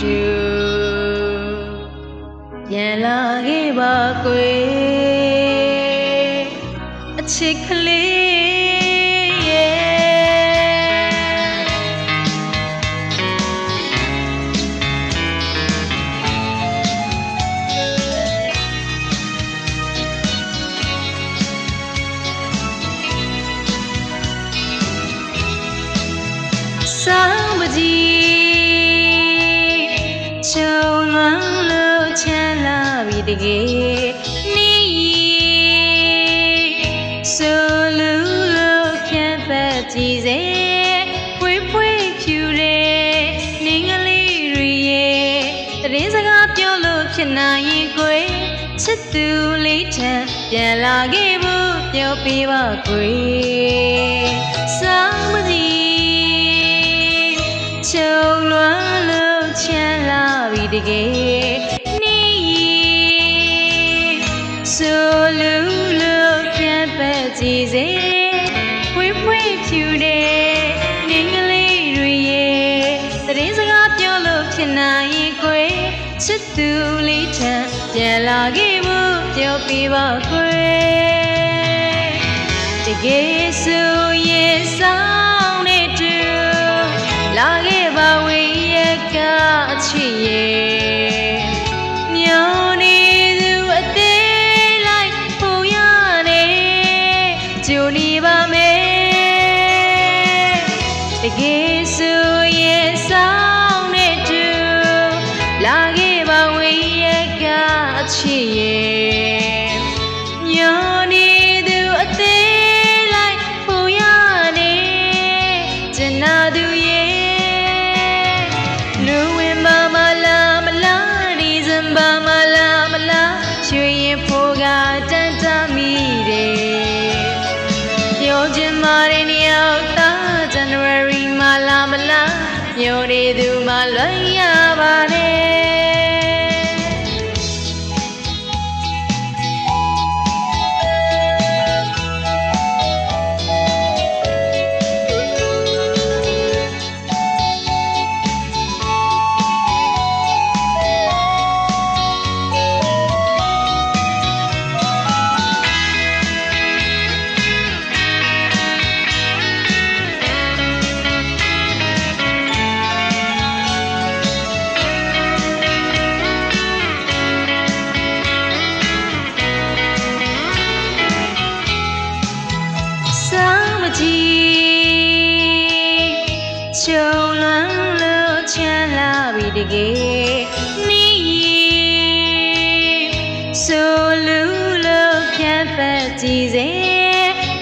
နဲ့အတူပြန်လာခဲ့ပါကွယ်အချစ်ကလေးရဲ့စောင်းပကြီး တကယ်နေဆိုလူလို့ဖြတ်သက်ကြည့်စေဖွေးဖွေးဖြူတဲ့နေငလေးတွေရဲ့တရင်စကားပြောလို့ဖြစ်နိုင်ရင်ကိုယ်ချစ်သူလေးထံပြန်လာခဲ့ဖို့ပြောပြပါကွယ်စောင်းပကြီးချုံလွမ်းလို့ချမ်းလာပြီတကယ် ကြည့်စေဝေးဝေးဖြူတဲ့နေငလေးတွေရဲ့တရင်စကားပြောလို့ဖြစ်နိုင်ရင်ကိုယ်ချစ်သူလေးချမ်းပြန်လာခဲ့ဖို့ပြောပြပါကွယ်တကယ်ဆိုရင်ဆော ကတန်တမိတယ်ပြောချင်ပါတယ်နှစ်ယောက်သား January မလားမလားညိုနေသူမလွန်ရပါတယ် တကယ်နေဆိုလူလို့ဖြတ်ပတ်ကြည့်စေ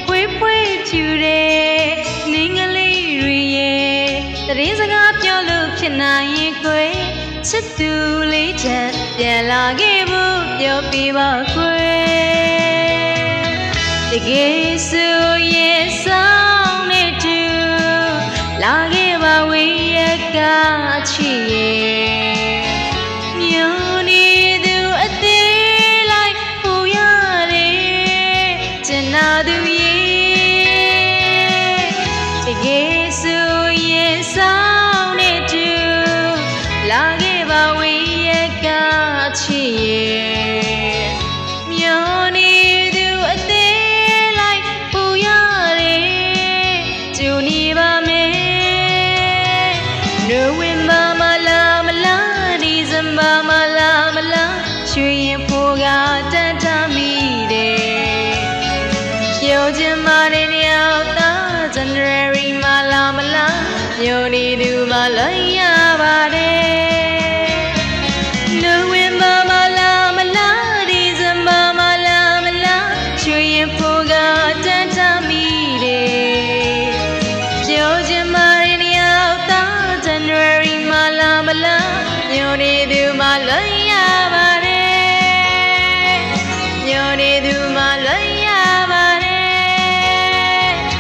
ဖွေးဖွေးဖြူတဲ့နေငလေးတွေရဲ့တရင်စကားပြောလို့ဖြစ်နိုင်ရင်ကိုယ်ချစ်သူလေးချမ်းပြန်လာခဲ့ဖို့ပြောပြပါကွယ်တကယ်ဆိုရင်ဆောင်နေတူလာခဲ့ပါဝေရကအချစ်ရဲ့ လာခဲ့ပါဝေရကအချစ်ရဲ့မြုံနေသူအသေးလိုက်ပူရတယ်ကျူနေပါမယ်နိုဝင်ဘာမလားမလားဒီဇင်ဘာမလားမလားရွှေရင်ဖို့ကတန်တမိတယ်ပြောချင်ပါတယ်နှစ်ယောက်သား January မလားမလားညိုနေသူမလွန်ရပါတယ် က်သား January မ